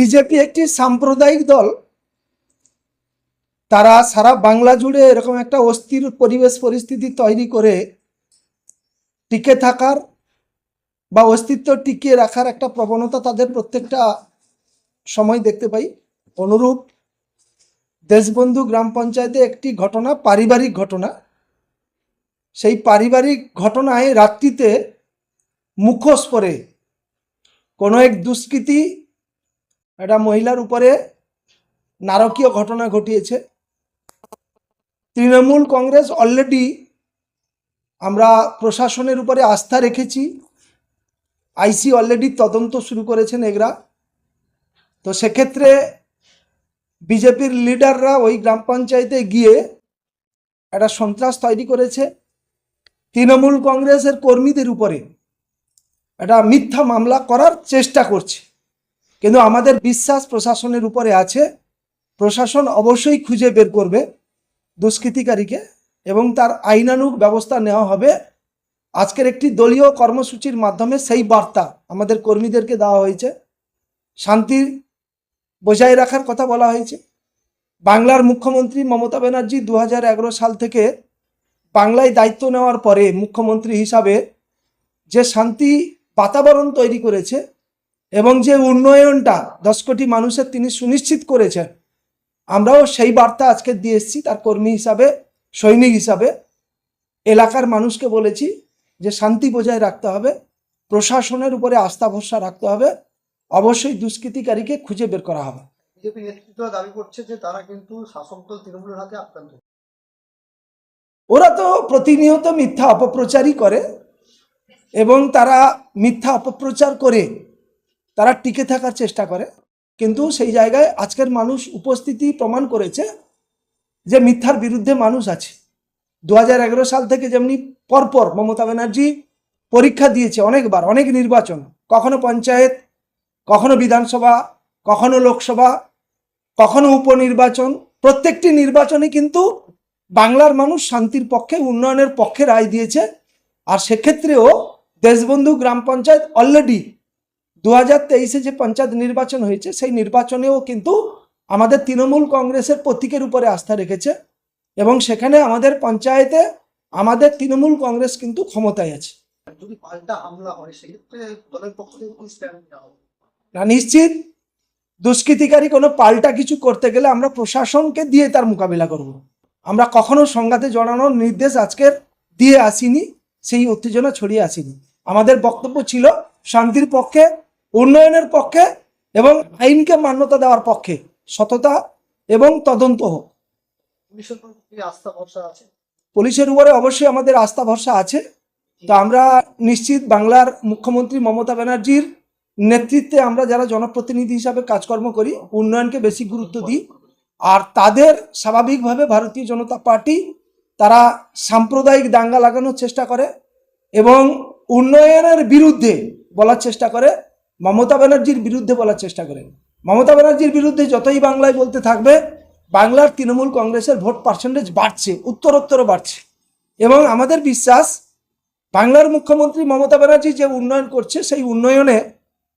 BJP একটি সাম্প্রদায়িক দল। তারা সারা বাংলা জুড়ে এরকম একটা অস্থির পরিবেশ পরিস্থিতি তৈরি করে টিকে থাকার বা অস্তিত্ব টিকিয়ে রাখার একটা প্রবণতা তাদের প্রত্যেকটা সময় দেখতে পাই। অনুরূপ দেশবন্ধু গ্রাম পঞ্চায়েতে একটি ঘটনা, পারিবারিক ঘটনা। সেই পারিবারিক ঘটনায় রাত্রিতে মুখোশ পরে কোনো এক দুষ্কৃতী একটা মহিলার উপরে নারকীয় ঘটনা ঘটিয়েছে। তৃণমূল কংগ্রেস অলরেডি আমরা প্রশাসনের উপরে আস্থা রেখেছি। আইসি অলরেডি তদন্ত শুরু করেছেন এগরা। তো সেক্ষেত্রে বিজেপির লিডাররা ওই গ্রাম পঞ্চায়েতে গিয়ে একটা সন্ত্রাস তৈরি করেছে। তৃণমূল কংগ্রেসের কর্মীদের উপরে একটা মিথ্যা মামলা করার চেষ্টা করছে। কিন্তু আমাদের বিশ্বাস প্রশাসনের উপরে আছে। প্রশাসন অবশ্যই খুঁজে বের করবে দুষ্কৃতিকারীকে এবং তার আইনানুগ ব্যবস্থা নেওয়া হবে। আজকের একটি দলীয় কর্মসূচির মাধ্যমে সেই বার্তা আমাদের কর্মীদেরকে দেওয়া হয়েছে। শান্তি বজায় রাখার কথা বলা হয়েছে। বাংলার মুখ্যমন্ত্রী মমতা ব্যানার্জি দু হাজার এগারো সাল থেকে বাংলায় দায়িত্ব নেওয়ার পরে মুখ্যমন্ত্রী হিসাবে যে শান্তি বাতাবরণ তৈরি করেছে এবং যে উন্নয়নটা দশ কোটি মানুষের তিনি সুনিশ্চিত করেছেন আমরাও সেই বার্তা আজকে দিয়ে এসেছি। তার কর্মী হিসাবে সৈনিক হিসাবে এলাকার মানুষকে বলেছি যে শান্তি বজায় রাখতে হবে প্রশাসনের উপরে আস্থা ভরসা রাখতে হবে অবশ্যই দুষ্কৃতিকারীকে খুঁজে বের করা হবে। বিজেপি নেতৃত্ব দাবি করছে যে তারা কিন্তু শাসক দল তৃণমূলের হাতে আক্রান্ত। ওরা তো প্রতিনিয়ত মিথ্যা অপপ্রচারই করে এবং তারা মিথ্যা অপপ্রচার করে তারা টিকে থাকার চেষ্টা করে। কিন্তু সেই জায়গায় আজকের মানুষ উপস্থিতি প্রমাণ করেছে যে মিথ্যার বিরুদ্ধে মানুষ আছে। দু হাজার এগারো সাল থেকে যেমনি পরপর মমতা ব্যানার্জি পরীক্ষা দিয়েছে অনেকবার, অনেক নির্বাচন। কখনো পঞ্চায়েত, কখনো বিধানসভা, কখনো লোকসভা, কখনো উপনির্বাচন। প্রত্যেকটি নির্বাচনে কিন্তু বাংলার মানুষ শান্তির পক্ষে, উন্নয়নের পক্ষে রায় দিয়েছে। আর সেক্ষেত্রেও দেশবন্ধু গ্রাম পঞ্চায়েত অলরেডি দু হাজার তেইশে যে পঞ্চায়েত নির্বাচন হয়েছে সেই নির্বাচনেও কিন্তু আমাদের তৃণমূল কংগ্রেসের প্রতীকের উপরে আস্থা রেখেছে এবং সেখানে আমাদের পঞ্চায়েতে আমাদের তৃণমূল কংগ্রেস কিন্তু ক্ষমতায় আছে। না। নিশ্চিত দুষ্কৃতিকারী কোনো পাল্টা কিছু করতে গেলে আমরা প্রশাসনকে দিয়ে তার মোকাবিলা করব। আমরা কখনো সংঘাতে জড়ানোর নির্দেশ আজকের দিয়ে আসিনি সেই উত্তেজনা ছড়িয়ে আসিনি। আমাদের বক্তব্য ছিল শান্তির পক্ষে উন্নয়নের পক্ষে এবং আইনকে মান্যতা দেওয়ার পক্ষে সততা এবং তদন্ত হোক। পুলিশের উপরে অবশ্যই আমাদের আস্থা ভরসা আছে। তো আমরা নিশ্চিত বাংলার মুখ্যমন্ত্রী মমতা ব্যানার্জির নেতৃত্বে আমরা যারা জনপ্রতিনিধি হিসাবে কাজকর্ম করি উন্নয়নকে বেশি গুরুত্ব দিই। আর তাদের স্বাভাবিকভাবে ভারতীয় জনতা পার্টি তারা সাম্প্রদায়িক দাঙ্গা লাগানোর চেষ্টা করে এবং উন্নয়নের বিরুদ্ধে বলার চেষ্টা করে। মমতা ব্যানার্জির বিরুদ্ধে বলার চেষ্টা করে মমতা ব্যানার্জির বিরুদ্ধে যতই বাংলায় বলতে থাকবে, বাংলার তৃণমূল কংগ্রেসের ভোট পার্সেন্টেজ বাড়ছে উত্তরোত্তর বাড়ছে। এবং আমাদের বিশ্বাস, বাংলার মুখ্যমন্ত্রী মমতা ব্যানার্জি যে উন্নয়ন করছে, সেই উন্নয়নে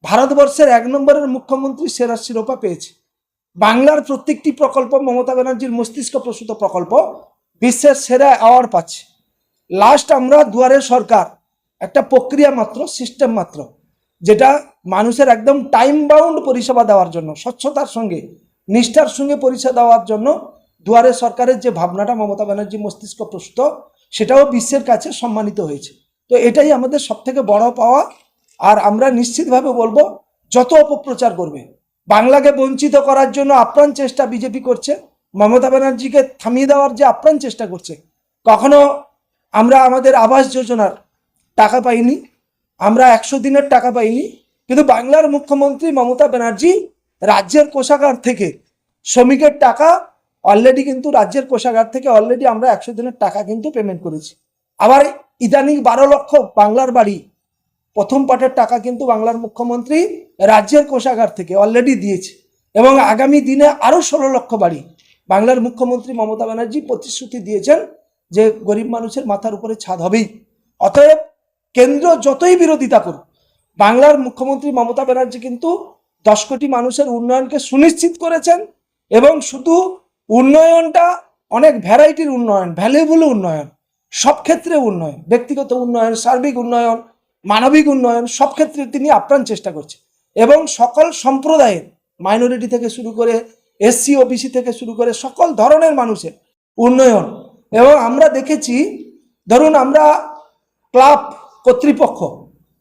ভারতবর্ষের এক নম্বরের মুখ্যমন্ত্রী সেরা শিরোপা পেয়েছে। বাংলার প্রত্যেকটি প্রকল্প মমতা ব্যানার্জির মস্তিষ্ক প্রসূত প্রকল্প, বিশ্বের সেরা অ্যাওয়ার্ড পাচ্ছে। লাস্ট আমরা দুয়ারে সরকার, একটা প্রক্রিয়া মাত্র সিস্টেম মাত্র। যেটা মানুষের একদম টাইম বাউন্ড পরিষেবা দেওয়ার জন্য, স্বচ্ছতার সঙ্গে, নিষ্ঠার সঙ্গে পরিষেবা দেওয়ার জন্য দুয়ারে সরকারের যে ভাবনাটা মমতা ব্যানার্জি মস্তিষ্ক প্রসূত সেটাও বিশ্বের কাছে সম্মানিত হয়েছে। তো এটাই আমাদের সব থেকে বড় পাওয়া, আর আমরা নিশ্চিতভাবে বলব, যত অপপ্রচার করবে, বাংলাকে বঞ্চিত করার জন্য আপ্রাণ চেষ্টা বিজেপি করছে, মমতা ব্যানার্জিকে থামিয়ে দেওয়ার যে আপ্রাণ চেষ্টা করছে, কখনো আমরা আমাদের আবাস যোজনার টাকা পাইনি আমরা একশো দিনের টাকা পাইনি, কিন্তু বাংলার মুখ্যমন্ত্রী মমতা ব্যানার্জি রাজ্যের কোষাগার থেকে শ্রমিকের টাকা অলরেডি কিন্তু রাজ্যের কোষাগার থেকে অলরেডি আমরা একশো দিনের টাকা কিন্তু পেমেন্ট করেছি। আবার ইদানিং বারো লক্ষ বাংলার বাড়ি প্রথম পাটের টাকা কিন্তু বাংলার মুখ্যমন্ত্রী রাজ্যের কোষাগার থেকে অলরেডি দিয়েছে এবং আগামী দিনে আরও ষোলো লক্ষ বাড়ি বাংলার মুখ্যমন্ত্রী মমতা ব্যানার্জি প্রতিশ্রুতি দিয়েছেন যে গরিব মানুষের মাথার উপরে ছাদ হবেই। অতএব কেন্দ্র যতই বিরোধিতা করুক, বাংলার মুখ্যমন্ত্রী মমতা ব্যানার্জি কিন্তু দশ কোটি মানুষের উন্নয়নকে সুনিশ্চিত করেছেন এবং শুধু উন্নয়নটা অনেক ভ্যারাইটির উন্নয়ন ভ্যালুয়েবল উন্নয়ন, সব ক্ষেত্রে উন্নয়ন, ব্যক্তিগত উন্নয়ন, সার্বিক উন্নয়ন, মানবিক উন্নয়ন, সব ক্ষেত্রে তিনি আপ্রাণ চেষ্টা করছেন। এবং সকল সম্প্রদায়ের মাইনরিটি থেকে শুরু করে এসসি ওবিসি থেকে শুরু করে সকল ধরনের মানুষের উন্নয়ন। এবং আমরা দেখেছি, ধরুন আমরা ক্লাব কর্তৃপক্ষ।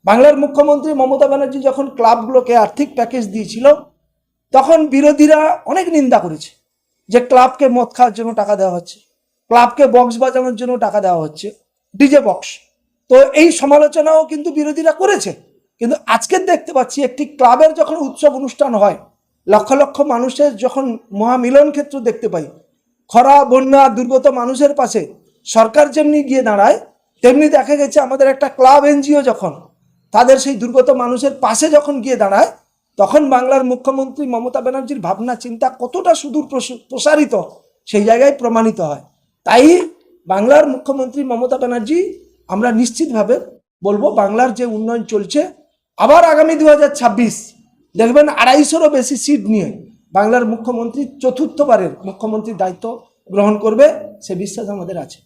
বাংলার মুখ্যমন্ত্রী মমতা ব্যানার্জি যখন ক্লাবগুলোকে আর্থিক প্যাকেজ দিয়েছিল, তখন বিরোধীরা অনেক নিন্দা করেছে যে ক্লাবকে মদ খাওয়ার জন্য টাকা দেওয়া হচ্ছে, ক্লাবকে বক্স বাজানোর জন্য টাকা দেওয়া হচ্ছে, ডিজে বক্স। তো এই সমালোচনাও কিন্তু বিরোধীরা করেছে। কিন্তু আজকে দেখতে পাচ্ছি একটি ক্লাবের যখন উৎসব অনুষ্ঠান হয়, লক্ষ লক্ষ মানুষের যখন মহামিলন ক্ষেত্র দেখতে পাই, খরা, বন্যা, দুর্গত মানুষের পাশে সরকার যেমনি গিয়ে দাঁড়ায় তেমনি দেখা গেছে আমাদের একটা ক্লাব এনজিও যখন, তাদের সেই দুর্গত মানুষের পাশে যখন গিয়ে দাঁড়ায়, তখন বাংলার মুখ্যমন্ত্রী মমতা ব্যানার্জির ভাবনা, চিন্তা কতটা সুদূর প্রস- প্রসারিত, সেই জায়গায় প্রমাণিত হয়। তাই বাংলার মুখ্যমন্ত্রী মমতা ব্যানার্জি, আমরা নিশ্চিতভাবে বলব বাংলার যে উন্নয়ন চলছে, আবার আগামী দু হাজার ছাব্বিশ দেখবেন আড়াইশোরও বেশি সিট নিয়ে বাংলার মুখ্যমন্ত্রী চতুর্থবারের মুখ্যমন্ত্রীর দায়িত্ব গ্রহণ করবে, সে বিশ্বাস আমাদের আছে।